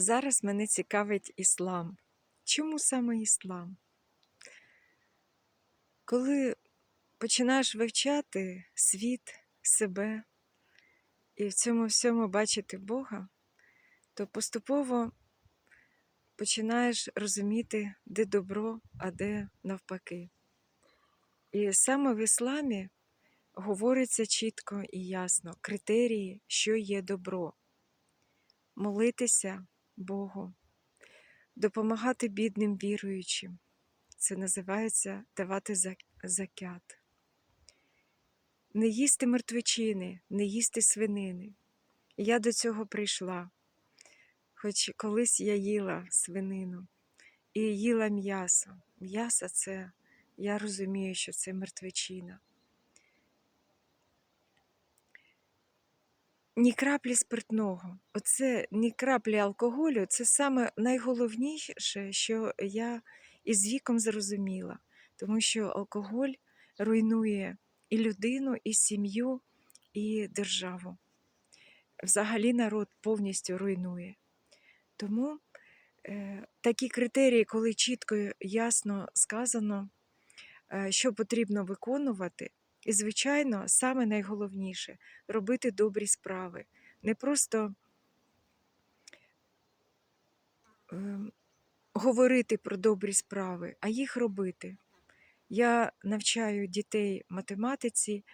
Зараз мене цікавить іслам. Чому саме іслам? Коли починаєш вивчати світ, себе і в цьому всьому бачити Бога, то поступово починаєш розуміти, де добро, а де навпаки. І саме в ісламі говориться чітко і ясно критерії, що є добро. Молитися Богу, допомагати бідним віруючим. Це називається давати закят. Не їсти мертвечини, не їсти свинини. Я до цього прийшла, хоч колись я їла свинину і їла м'ясо. М'ясо це, я розумію, що це мертвечина. Ні краплі спиртного. Оце ні краплі алкоголю це саме найголовніше, що я із віком зрозуміла, тому що алкоголь руйнує і людину, і сім'ю, і державу. Взагалі народ повністю руйнує. Тому е, такі критерії, коли чітко ясно сказано, е, що потрібно виконувати, і, звичайно, саме найголовніше робити добрі справи. Не просто ем, говорити про добрі справи, а їх робити. Я навчаю дітей математиці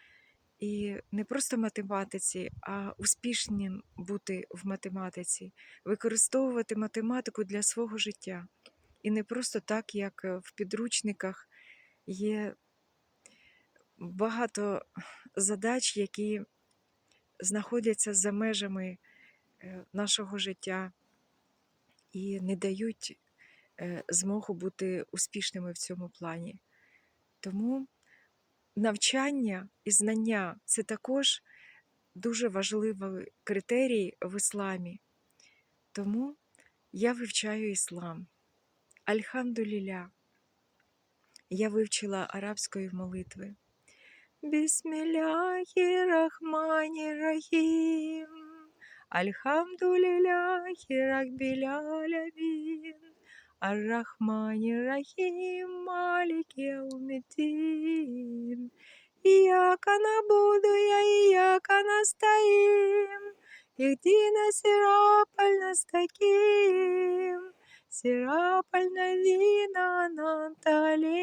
і не просто математиці, а успішним бути в математиці, використовувати математику для свого життя. І не просто так, як е, в підручниках є багато задач, які знаходяться за межами е, нашого життя і не дають е, змогу бути успішними в цьому плані. Тому навчання і знання це також дуже важливий критерій в ісламі. Тому я вивчаю іслам. Альхамдуліля. Я вивчила арабської молитви. Бісмілляхі рахмані рахім. Альхамдуліляхі рахбілялябін. Ар-Рахмані Рахім Малік Яуміддін. Ияка набуду я ияка настаїм. Ихдина сирапаль настаким. Сирапаль навина ананта алейхим.